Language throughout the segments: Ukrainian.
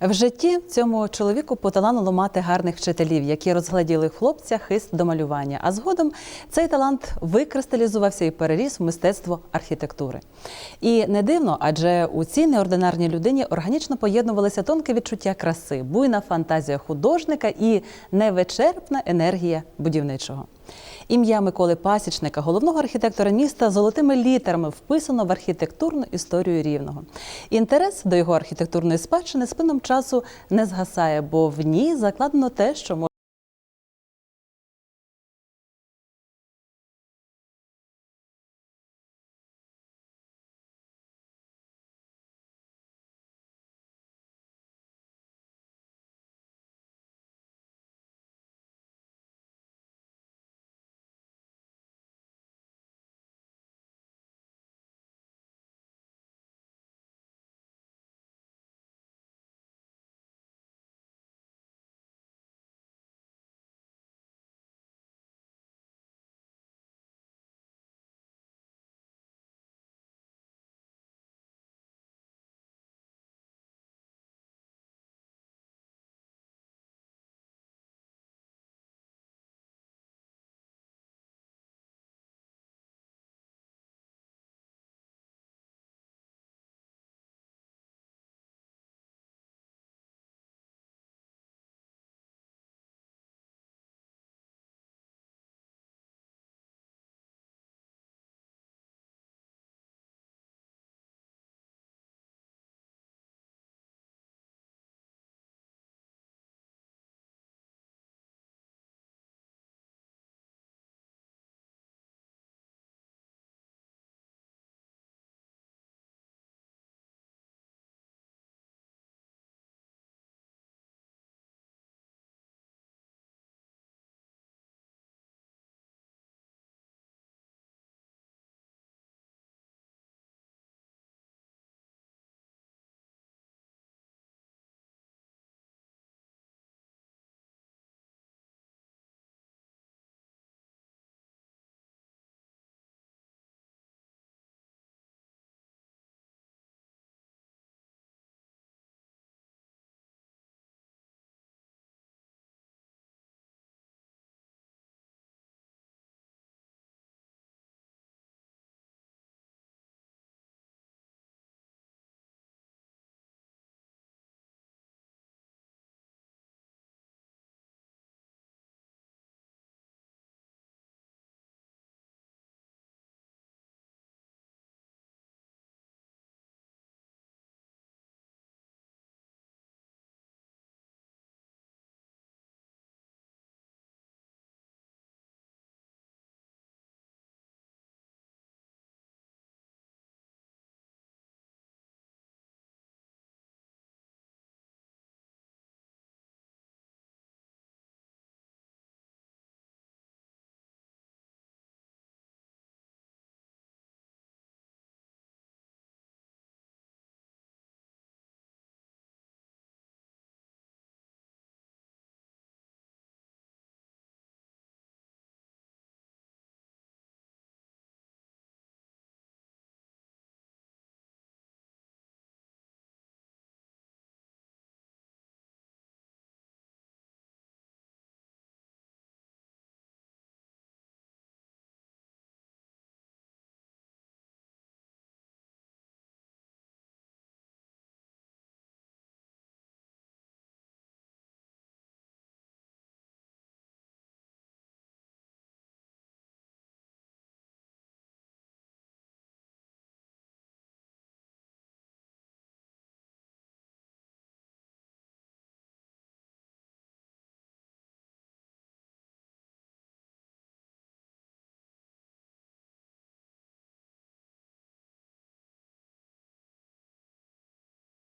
В житті цьому чоловіку поталанило мати гарних вчителів, які розгляділи хлопця хист до малювання. А згодом цей талант викристалізувався і переріс в мистецтво архітектури. І не дивно, адже у цій неординарній людині органічно поєднувалися тонке відчуття краси, буйна фантазія художника і невичерпна енергія будівничого. Ім'я Миколи Пасічника, головного архітектора міста, золотими літерами вписано в архітектурну історію рівного. Інтерес до його архітектурної спадщини з плином часу не згасає, бо в ній закладено те, що може.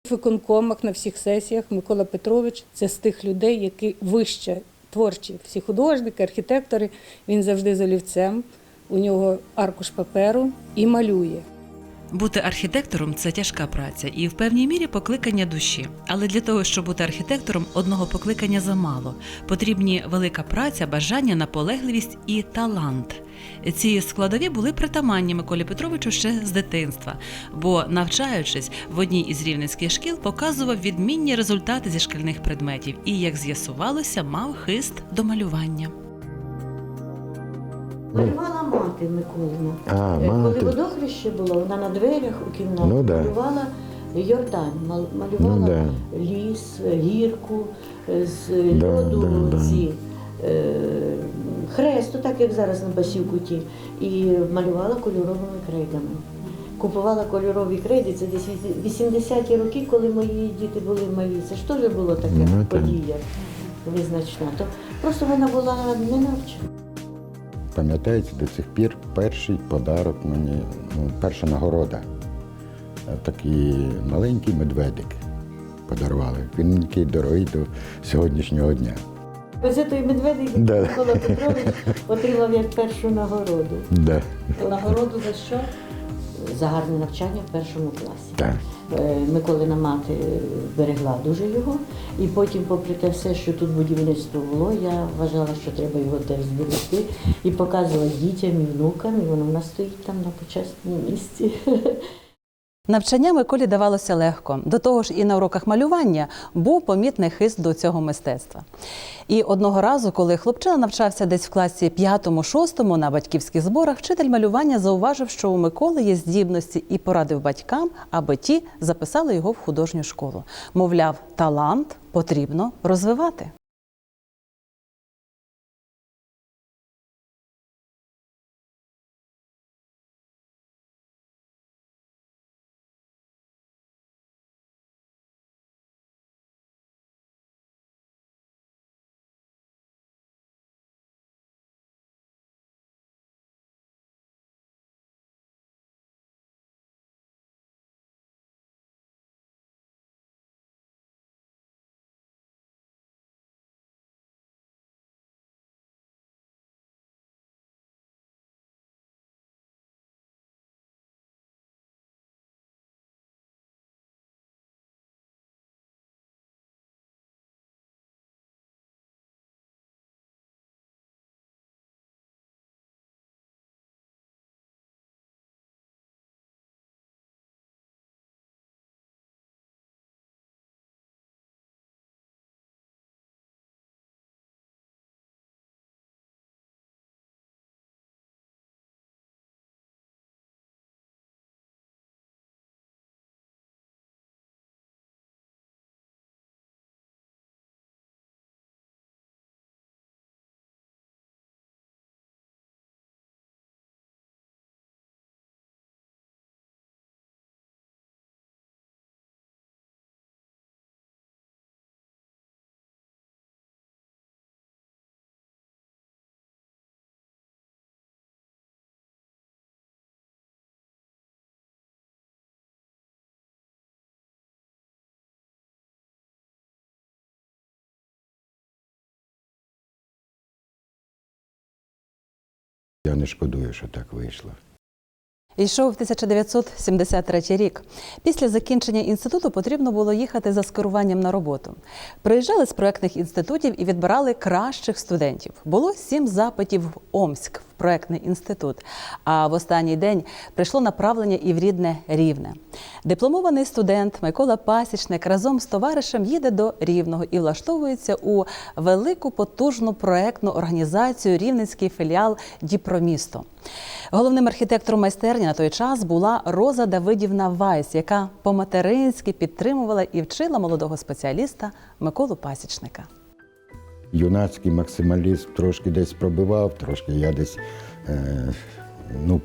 В виконкомах на всіх сесіях Микола Петрович це з тих людей, які вище творчі, всі художники, архітектори. Він завжди з олівцем. У нього аркуш паперу і малює. Бути архітектором це тяжка праця і в певній мірі покликання душі. Але для того, щоб бути архітектором, одного покликання замало. Потрібні велика праця, бажання, наполегливість і талант. Ці складові були притаманні Миколі Петровичу ще з дитинства, бо, навчаючись в одній із рівненських шкіл, показував відмінні результати зі шкільних предметів і, як з'ясувалося, мав хист до малювання. Малювала мати Миколина. А, Е, мати. Коли водохреще було, вона на дверях у кімнаті Ну, да. малювала Йордан, малювала Ну, да. ліс, гірку, е, з Да, льоду да, да. ці. е, Хрест, так як зараз на Басівкуті, і малювала кольоровими крейдами. Купувала кольорові крейди, це десь 80-ті роки, коли мої діти були малі. Це ж теж було таке Ну, так. подія визначна. То просто вона була не навчена. Пам'ятається до цих пір перший подарок мені, ну, перша нагорода. Е, Такий маленький медведик подарували. Він такий дорогий до сьогоднішнього дня. Ось той медведик Да. Микола Петрович отримав як першу нагороду. Да. Нагороду за що? За гарне навчання в першому класі. Так. Е, Миколина мати берегла дуже його. І потім, попри те все, що тут будівництво було, я вважала, що треба його теж зберегти і показувала дітям і внукам, і воно в нас стоїть там на почесному місці. Навчання Миколі давалося легко. До того ж, і на уроках малювання був помітний хист до цього мистецтва. І одного разу, коли хлопчина навчався десь в класі 5-6 на батьківських зборах, вчитель малювання зауважив, що у Миколи є здібності і порадив батькам, аби ті записали його в художню школу. Мовляв, талант потрібно розвивати. Я не шкодую, що так вийшло. Йшов 1973 рік. Після закінчення інституту потрібно було їхати за скеруванням на роботу. Приїжджали з проектних інститутів і відбирали кращих студентів. Було сім запитів в Омськ в проектний інститут. А в останній день прийшло направлення і в рідне Рівне. Дипломований студент Микола Пасічник разом з товаришем їде до Рівного і влаштовується у велику потужну проектну організацію Рівненський філіал Діпромісто. Головним архітектором майстерні на той час була Роза Давидівна Вайс, яка по-материнськи підтримувала і вчила молодого спеціаліста Миколу Пасічника. Юнацький максималізм трошки десь пробивав, трошки я десь е, ну,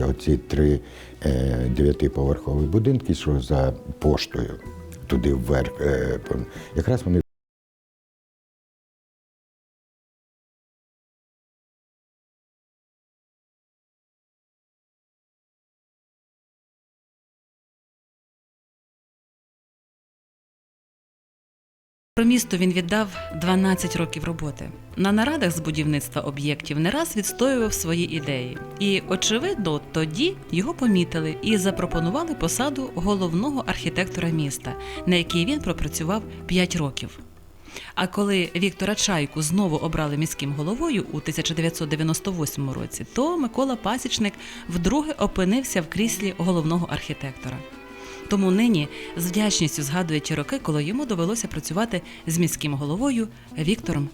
залишилися оці три е, дев'ятиповерхові будинки, що за поштою туди вверх. Е, якраз вони Про місто він віддав 12 років роботи. На нарадах з будівництва об'єктів не раз відстоював свої ідеї. І, очевидно, тоді його помітили і запропонували посаду головного архітектора міста, на якій він пропрацював 5 років. А коли Віктора Чайку знову обрали міським головою у 1998 році, то Микола Пасічник вдруге опинився в кріслі головного архітектора. Тому нині з вдячністю згадує роки, коли йому довелося працювати з міським головою Віктором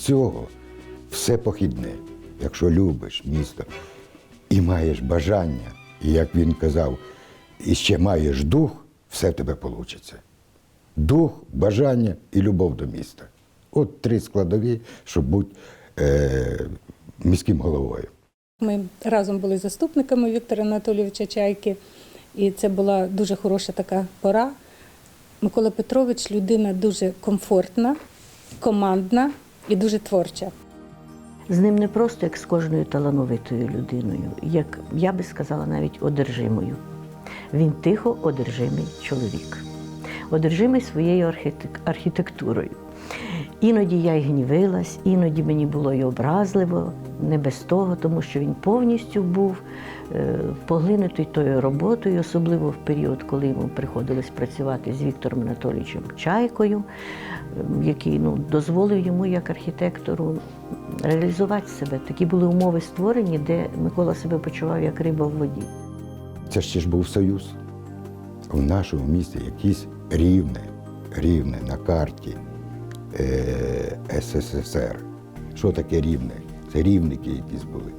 цього все похідне. Якщо любиш місто і маєш бажання, і як він казав, і ще маєш дух, все в тебе вийде. Дух, бажання і любов до міста. От три складові, щоб бути е, міським головою. Ми разом були заступниками Віктора Анатолійовича Чайки, і це була дуже хороша така пора. Микола Петрович людина дуже комфортна, командна і дуже творча. З ним не просто як з кожною талановитою людиною, як я би сказала, навіть одержимою. Він тихо одержимий чоловік, одержимий своєю архітектурою. Іноді я й гнівилась, іноді мені було й образливо, не без того, тому що він повністю був е, поглинутий тою роботою, особливо в період, коли йому приходилось працювати з Віктором Анатолійовичем Чайкою, який ну, дозволив йому як архітектору реалізувати себе. Такі були умови створені, де Микола себе почував як риба в воді. Це ще ж був союз. В нашому місті якісь рівне, рівне на карті е, СССР. Що таке рівне? Це рівники якісь були.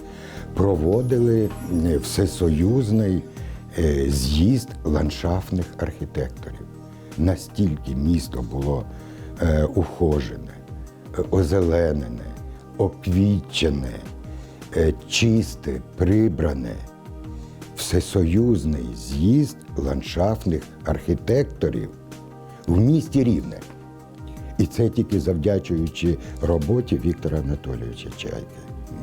Проводили е, всесоюзний е, з'їзд ландшафтних архітекторів. Настільки місто було ухожене, е, озеленене, оквітчене, е, чисте, прибране всесоюзний з'їзд ландшафтних архітекторів в місті Рівне. І це тільки завдячуючи роботі Віктора Анатолійовича Чайки.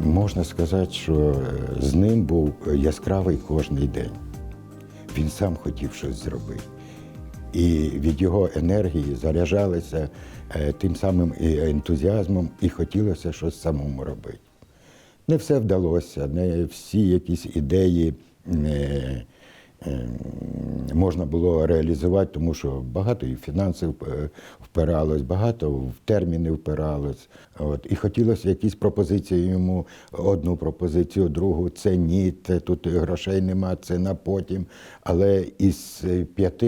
Можна сказати, що е, з ним був яскравий кожний день. Він сам хотів щось зробити. І від його енергії заряджалися е, тим самим і ентузіазмом, і хотілося щось самому робити. Не все вдалося, не всі якісь ідеї е, е, можна було реалізувати, тому що багато і фінансів впиралось, багато в терміни впиралось. От. І хотілося якісь пропозиції йому, одну пропозицію, другу, це ні, це тут грошей нема, це на потім. Але із п'яти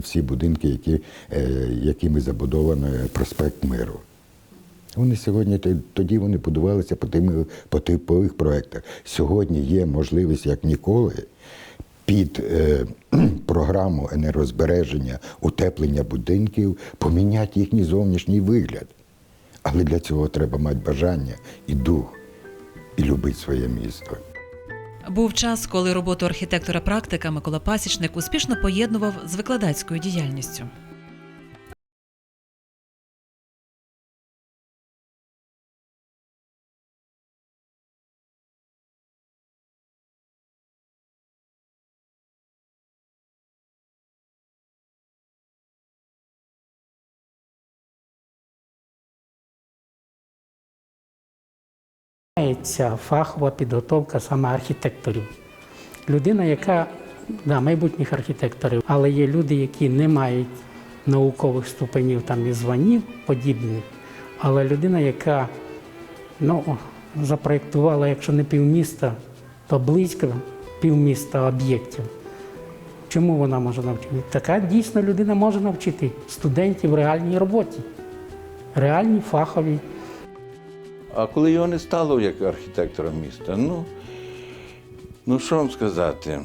Всі будинки, які, е, якими забудовано проспект Миру. Вони сьогодні тоді вони будувалися по тим по типових проєктах. Сьогодні є можливість, як ніколи, під е, програму енергозбереження, утеплення будинків поміняти їхній зовнішній вигляд. Але для цього треба мати бажання і дух, і любити своє місто. Був час, коли роботу архітектора-практика Микола Пасічник успішно поєднував з викладацькою діяльністю. Ця фахова підготовка саме архітекторів. Людина, яка да, майбутніх архітекторів, але є люди, які не мають наукових ступенів там і званів подібних, але людина, яка ну, запроєктувала, якщо не півміста, то близько півміста об'єктів. Чому вона може навчити? Така дійсно людина може навчити студентів реальній роботі, реальній фаховій. А коли його не стало як архітектора міста, ну, ну що вам сказати?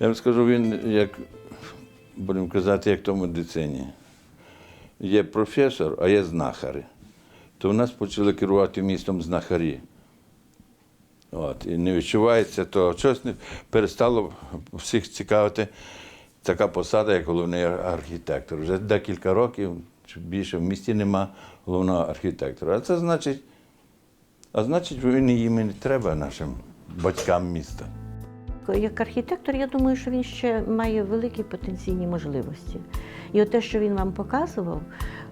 Я вам скажу, він, як, будемо казати, як то в медицині. Є професор, а є знахари. То в нас почали керувати містом знахарі. От, і не відчувається, то щось не перестало всіх цікавити така посада, як головний архітектор. Вже декілька років чи більше в місті нема головного архітектора. А це значить, а значить, він їм не треба нашим батькам міста. Як архітектор, я думаю, що він ще має великі потенційні можливості. І те, що він вам показував,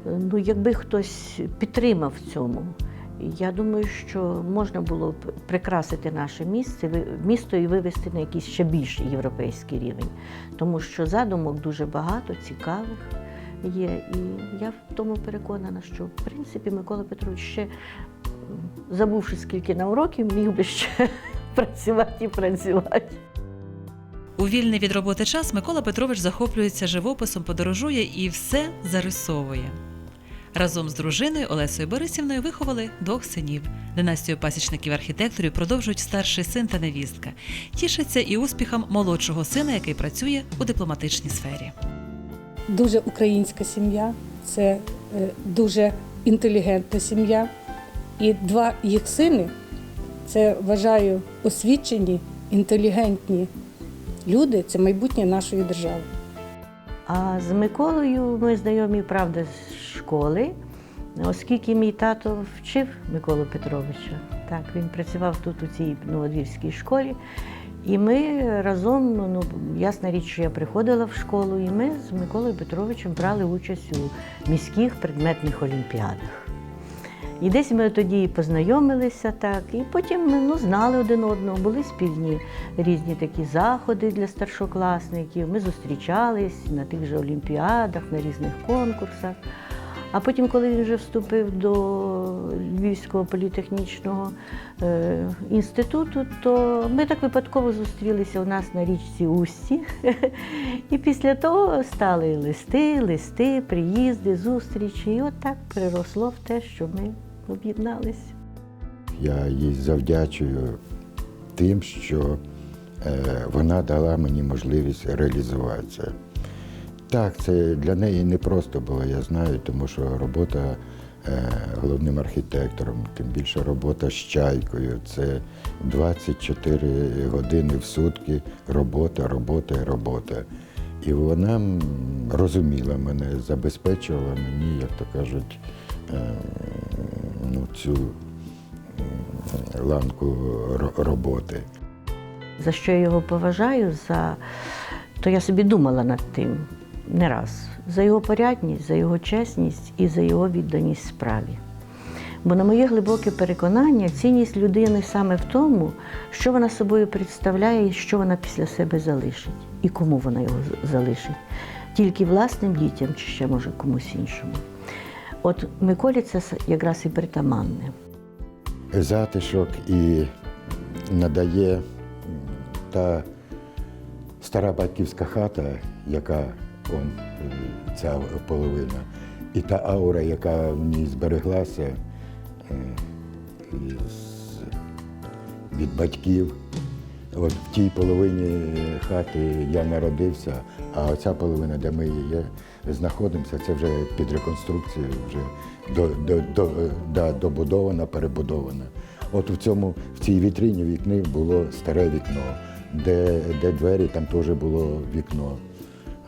ну якби хтось підтримав цьому, я думаю, що можна було б прикрасити наше місце, місто і вивести на якийсь ще більш європейський рівень. Тому що задумок дуже багато, цікавих є. І я в тому переконана, що в принципі Микола Петрович ще, забувши скільки нам років, міг би ще працювати і працювати. У вільний від роботи час Микола Петрович захоплюється живописом, подорожує і все зарисовує. Разом з дружиною Олесою Борисівною виховали двох синів. Династію пасічників архітекторів продовжують старший син та невістка. Тішаться і успіхам молодшого сина, який працює у дипломатичній сфері. Дуже українська сім'я, це е, дуже інтелігентна сім'я. І два їх сини це вважаю освічені, інтелігентні люди, це майбутнє нашої держави. А з Миколою ми знайомі, правда, з школи, оскільки мій тато вчив Миколу Петровича. Так, він працював тут у цій Новодвірській школі. І ми разом, ну, ясна річ, що я приходила в школу, і ми з Миколою Петровичем брали участь у міських предметних олімпіадах. І десь ми тоді познайомилися так, і потім ну, знали один одного, були спільні різні такі заходи для старшокласників. Ми зустрічались на тих же олімпіадах, на різних конкурсах. А потім, коли він вже вступив до Львівського політехнічного е, інституту, то ми так випадково зустрілися у нас на річці Усті. І після того стали листи, листи, приїзди, зустрічі. І от так приросло в те, що ми об'єдналися. Я їй завдячую тим, що е, вона дала мені можливість реалізуватися. Так, це для неї не просто було, я знаю, тому що робота е, головним архітектором, тим більше робота з чайкою. Це 24 години в сутки робота, робота і робота. І вона розуміла мене, забезпечувала мені, як то кажуть, е, ну, цю ланку роботи. За що я його поважаю, за... то я собі думала над тим не раз. За його порядність, за його чесність і за його відданість справі. Бо, на моє глибоке переконання, цінність людини саме в тому, що вона собою представляє і що вона після себе залишить, і кому вона його залишить. Тільки власним дітям чи ще може комусь іншому. От Миколі це якраз і притаманне. затишок і надає та стара батьківська хата, яка он, е, ця половина, і та аура, яка в ній збереглася е, від батьків. От в тій половині хати я народився, а оця половина, де ми є, знаходимося, це вже під реконструкцією, вже до, до, до, да, добудована, перебудована. От в цьому, в цій вітріні вікни було старе вікно, де, де двері, там теж було вікно.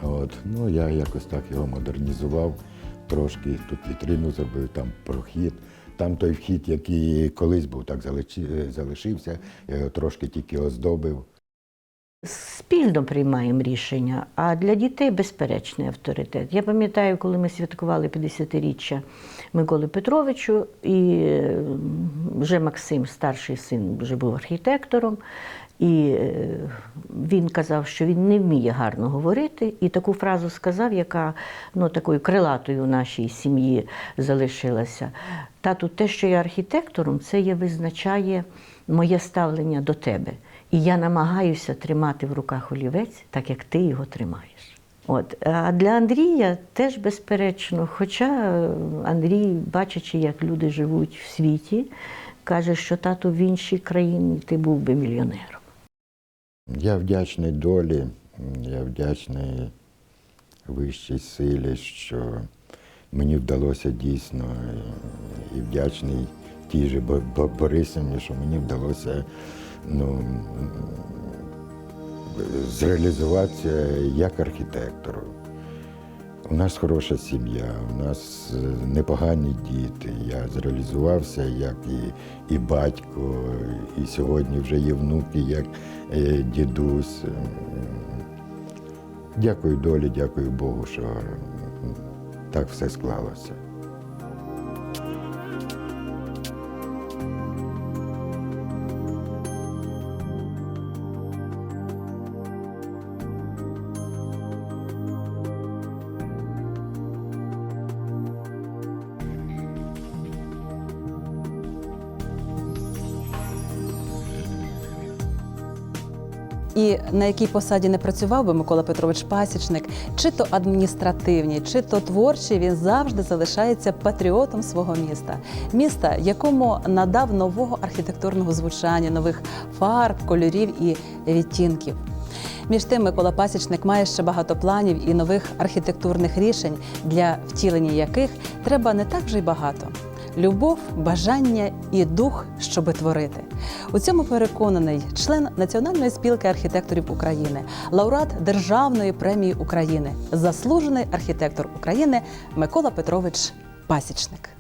От. Ну, я якось так його модернізував трошки. Тут вітрину зробив, там прохід. Там той вхід, який колись був, так залишився, трошки тільки оздобив. Спільно приймаємо рішення, а для дітей безперечний авторитет. Я пам'ятаю, коли ми святкували 50-річчя Миколи Петровичу, і вже Максим, старший син, вже був архітектором, і е, він казав, що він не вміє гарно говорити, і таку фразу сказав, яка ну, такою крилатою у нашій сім'ї залишилася. Тату, те, що я архітектором, це є визначає моє ставлення до тебе. І я намагаюся тримати в руках олівець, так як ти його тримаєш. От. А для Андрія теж безперечно, хоча Андрій, бачачи, як люди живуть в світі, каже, що тато в іншій країні ти був би мільйонером. Я вдячний долі, я вдячний вищій силі, що мені вдалося дійсно, і- вдячний тій же Бо- Бо- Борисівні, що мені вдалося ну, зреалізуватися як архітектору. У нас хороша сім'я, у нас е, непогані діти. Я зреалізувався як і, і батько, і сьогодні вже є внуки, як е, дідусь. Дякую долі, дякую Богу, що так все склалося. На якій посаді не працював би Микола Петрович Пасічник, чи то адміністративній, чи то творчий, він завжди залишається патріотом свого міста, міста, якому надав нового архітектурного звучання, нових фарб, кольорів і відтінків. Між тим, Микола Пасічник має ще багато планів і нових архітектурних рішень, для втілення яких треба не так вже й багато. Любов, бажання і дух, щоби творити. У цьому переконаний член Національної спілки архітекторів України, лауреат Державної премії України, заслужений архітектор України Микола Петрович Пасічник.